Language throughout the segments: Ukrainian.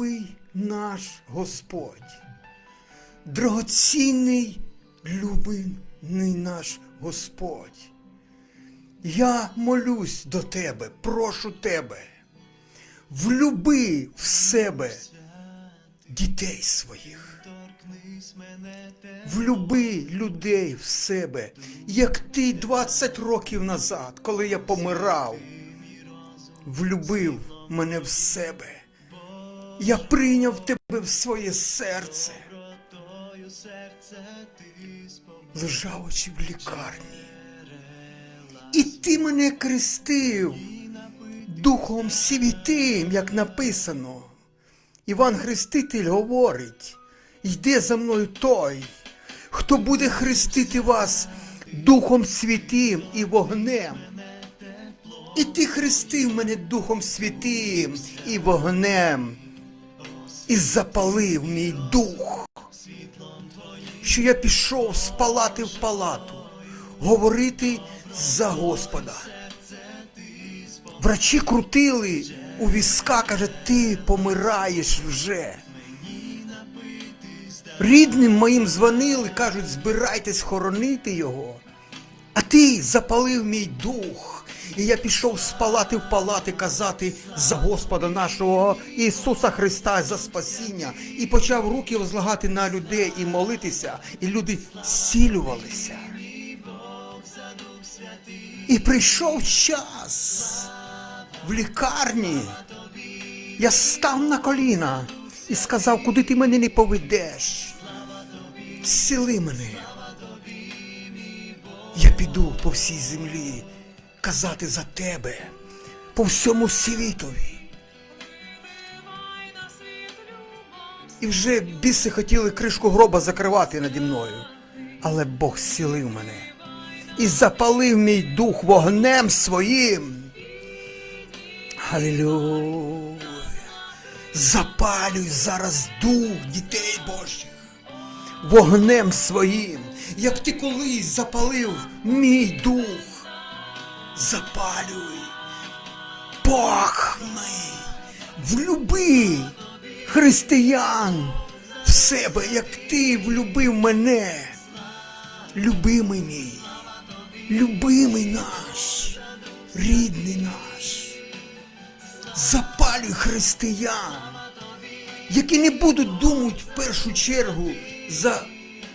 любий наш Господь, драгоцінний, любий наш Господь. Я молюсь до тебе, прошу тебе, влюби в себе дітей своїх. Влюби людей в себе, як ти 20 років назад, коли я помирав, влюбив мене в себе. Я прийняв тебе в своє серце. Лежавши в лікарні. І ти мене крестив Духом Святим, як написано. Іван Хреститель говорить, йде за мною той, хто буде хрестити вас Духом Святим і вогнем. І ти хрестив мене Духом Святим і вогнем, і запалив мій дух, що я пішов з палати в палату, говорити за Господа. Врачі крутили у візка, каже, ти помираєш вже. Рідним моїм дзвонили, кажуть, збирайтесь хоронити його. А ти запалив мій дух. І я пішов з палати в палати казати за Господа нашого Ісуса Христа за спасіння. І почав руки возлагати на людей і молитися, і люди зцілювалися. І прийшов час в лікарні. Я став на коліна і сказав, куди ти мене не поведеш. Зціли мене. Я піду по всій землі казати за тебе, по всьому світові. І вже біси хотіли кришку гроба закривати наді мною. Але Бог зцілив мене і запалив мій дух вогнем своїм. Халілюя. Запалюй зараз дух дітей Божих вогнем своїм, як ти колись запалив мій дух. Запалюй, мій, влюби християн в себе, як ти влюбив мене, любимий мій, любимий наш, рідний наш. Запалюй християн, які не будуть думати в першу чергу за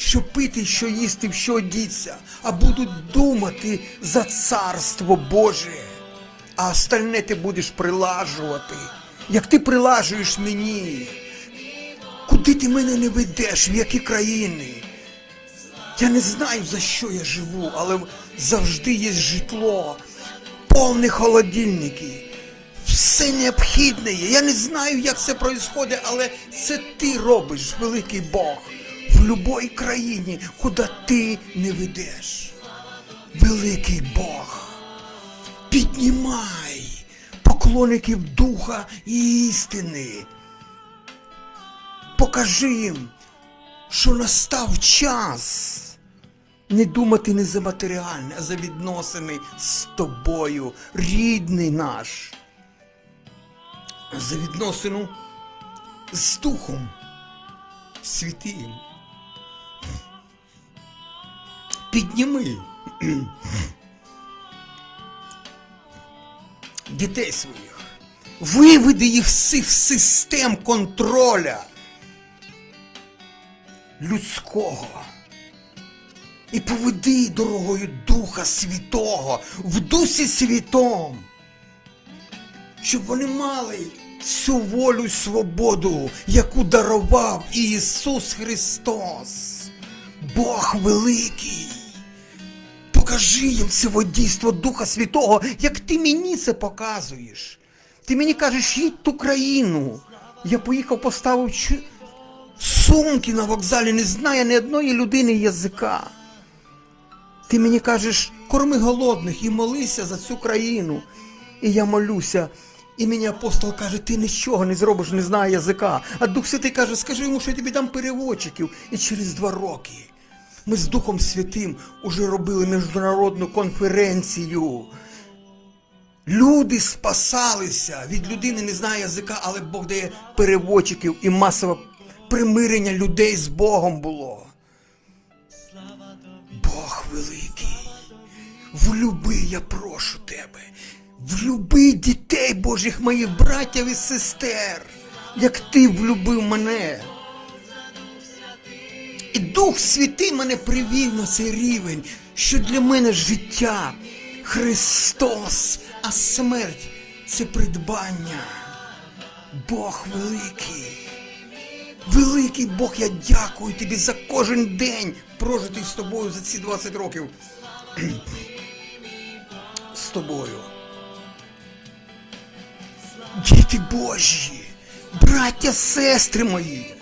що пити, що їсти, що одіться, а будуть думати за царство Боже. А остальне ти будеш прилажувати, як ти прилажуєш мені. Куди ти мене не ведеш, в які країни? Я не знаю, за що я живу, але завжди є житло, повні холодильники. Все необхідне є. Я не знаю, як це відбувається, але це ти робиш, великий Бог, в будь-якій країні, куди ти не ведеш. Великий Бог, піднімай поклонників духа і істини. Покажи їм, що настав час не думати не за матеріальне, а за відносини з тобою, рідний наш за відносину з Духом Святим. Підніми дітей своїх, виведи їх з цих систем контроля людського. І поведи дорогою Духа Святого в Дусі Святом щоб вони мали цю волю й свободу, яку дарував Ісус Христос, Бог великий. Покажи їм це водійство Духа Святого, як ти мені це показуєш. Ти мені кажеш, їдь ту країну. Я поїхав, поставив чу... сумки на вокзалі, не знає ні одної людини язика. Ти мені кажеш, корми голодних і молися за цю країну. І я молюся. І мені апостол каже, ти нічого не зробиш, не знає язика. А Дух Святий каже, скажи йому, що я тобі дам переводчиків. І через два роки ми з Духом Святим уже робили міжнародну конференцію Люди спасалися від людини, не знає язика, але Бог дає переводчиків і масове примирення людей з Богом було. Бог великий. Влюби, я прошу тебе. Влюби дітей Божих, моїх братів і сестер, як ти влюбив мене. І Дух Святий мене привів на цей рівень, що для мене життя Христос, а смерть це придбання. Бог великий. Великий Бог, я дякую тобі за кожен день прожитий з тобою за ці 20 років. З тобою. Діти Божі, браття, сестри мої,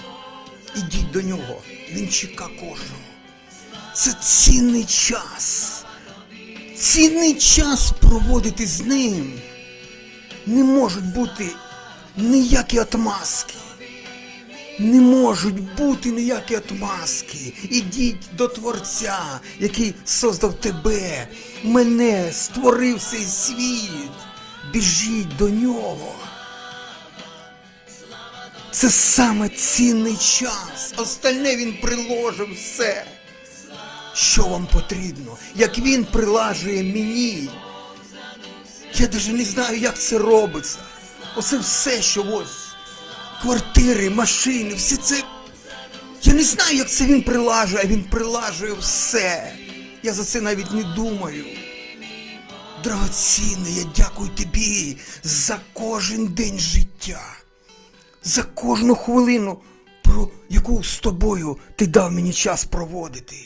ідіть до нього, він чека кожного. Це цінний час. Цінний час проводити з ним. Не можуть бути ніякі отмазки. Не можуть бути ніякі отмазки. Ідіть до Творця, який создав тебе, мене, створив цей світ. Біжіть до нього. Це саме цінний час. Остальне він приложив все. Що вам потрібно, як він прилажує мені. Я навіть не знаю, як це робиться. Оце все, що ось квартири, машини, все це. Я не знаю, як це він прилажує, а він прилажує все. Я за це навіть не думаю. Драгоцінний, я дякую тобі за кожен день життя, за кожну хвилину, про яку з тобою ти дав мені час проводити.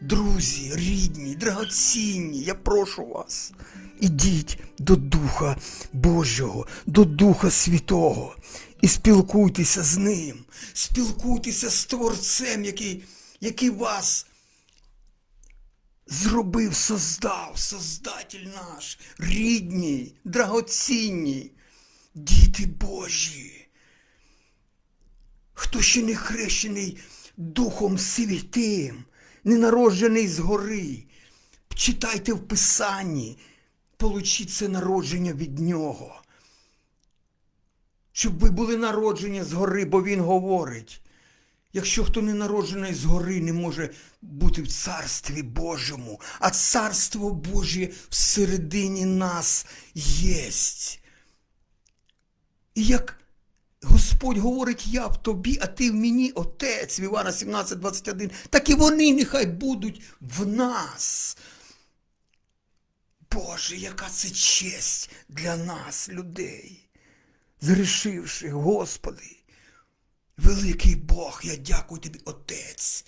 Друзі, рідні, драгоцінні, я прошу вас, ідіть до Духа Божого, до Духа Святого і спілкуйтеся з Ним, спілкуйтеся з Творцем, який, який вас зробив, создав, Создатель наш, рідні, драгоцінні, діти Божі. Хто ще не хрещений Духом Святим, не народжений згори, читайте в Писанні, получіть це народження від нього. Щоб ви були народжені згори, бо він говорить. Якщо хто не народжений згори, не може бути в царстві Божому, а царство Божє всередині нас єсть. І як Господь говорить, я в тобі, а ти в мені, Отець, в Івана 17, 21, так і вони нехай будуть в нас. Боже, яка це честь для нас, людей, зрішивши, Господи. Великий Бог, я дякую тобі, Отець,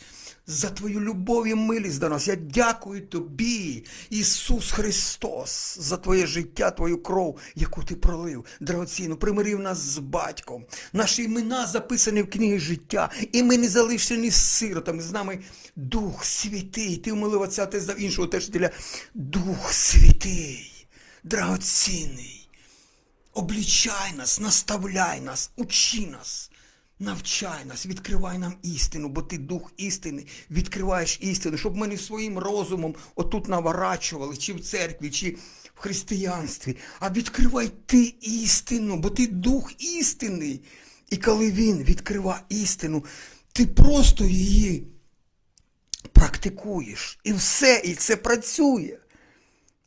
за твою любов і милість до нас. Я дякую тобі, Ісус Христос, за твоє життя, твою кров, яку ти пролив, драгоцінно, примирив нас з батьком. Наші імена записані в книгі життя, і ми не залишені сиротами. З нами Дух Святий. Ти вмилив Отця, ти здав іншого тешителя. Дух Святий, драгоцінний. Облічай нас, наставляй нас, учи нас. Навчай нас, відкривай нам істину, бо ти дух істини, відкриваєш істину, щоб ми не своїм розумом отут наворачували, чи в церкві, чи в християнстві, а відкривай ти істину, бо ти дух істини. І коли він відкриває істину, ти просто її практикуєш. І все, і це працює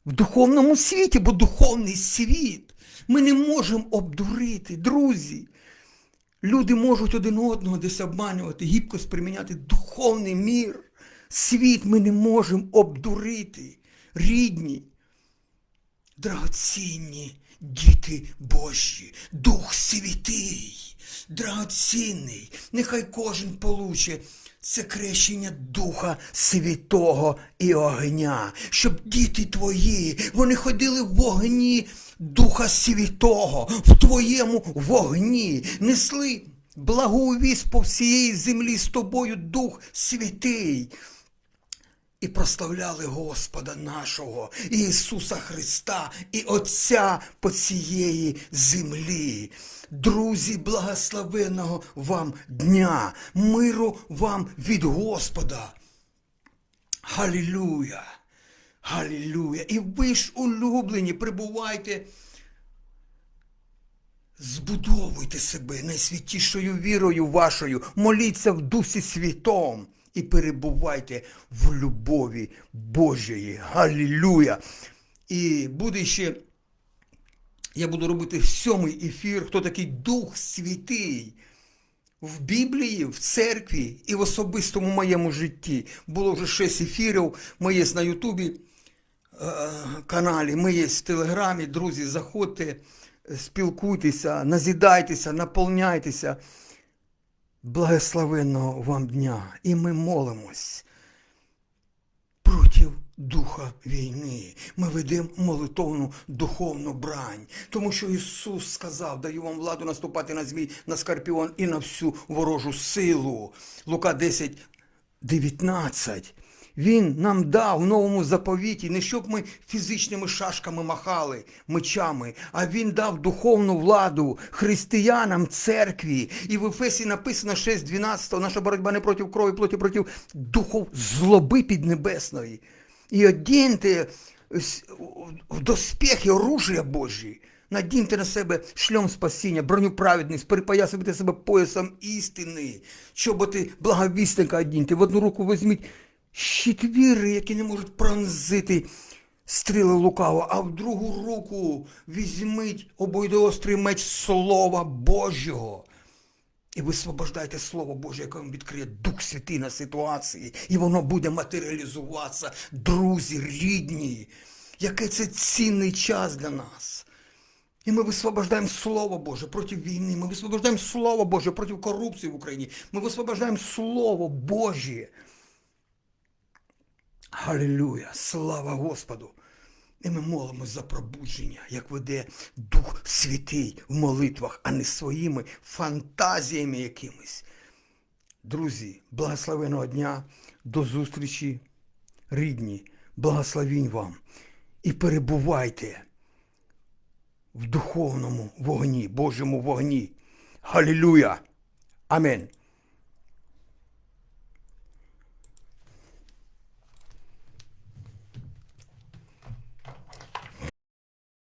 в духовному світі, бо духовний світ ми не можемо обдурити, друзі. Люди можуть один одного десь обманювати, гібко приміняти духовний мір. Світ ми не можемо обдурити. Рідні, драгоцінні діти Божі, Дух Святий, драгоцінний. Нехай кожен получить це крещення Духа Святого і огня, щоб діти твої, вони ходили в вогні Духа Святого, в твоєму вогні, несли благу вість по всієї землі з тобою Дух Святий. І прославляли Господа нашого, Ісуса Христа і Отця по цієї землі. Друзі, благословеного вам дня, миру вам від Господа. Халілюя! Галілюя! І ви ж улюблені, прибувайте. Збудовуйте себе найсвятішою вірою вашою, моліться в Дусі Святом і перебувайте в любові Божої. Галілюя! І буде ще, я буду робити сьомий ефір, хто такий Дух Святий. В Біблії, в церкві і в особистому моєму житті. Було вже шість ефірів. Ми є на Ютубі е, каналі, ми є в Телеграмі. Друзі, заходьте, спілкуйтеся, назідайтеся, наповняйтеся. Благословенного вам дня! І ми молимось проти духа війни. Ми ведемо молитовну духовну брань. Тому що Ісус сказав, даю вам владу наступати на змій, на скорпіон і на всю ворожу силу. Лука 10, 19. Він нам дав в новому заповіті, не щоб ми фізичними шашками махали, мечами, а він дав духовну владу християнам церкві. І в Ефесі написано 6.12, наша боротьба не проти крові, плоті проти духов злоби піднебесної. І одіньте в доспехи оружия Божі. Надіньте на себе шльом спасіння, броню праведність, перепоясуйте себе поясом істини, чоботи благовісника одіньте. В одну руку візьміть щит віри, які не можуть пронзити стріли лукаво, а в другу руку візьміть обойдоострий меч Слова Божого. І висвобождайте Слово Боже, яке вам відкриє Дух Святий на ситуації, і воно буде матеріалізуватися, друзі, рідні. Який це цінний час для нас. І ми висвобождаємо Слово Боже проти війни. Ми висвобождаємо Слово Боже проти корупції в Україні. Ми висвобождаємо Слово Боже. Халилюя! Слава Господу! І ми молимось за пробудження, як веде Дух Святий в молитвах, а не своїми фантазіями якимись. Друзі, благословеного дня, до зустрічі, рідні, благословінь вам і перебувайте в духовному вогні, Божому вогні. Халілюя! Амінь.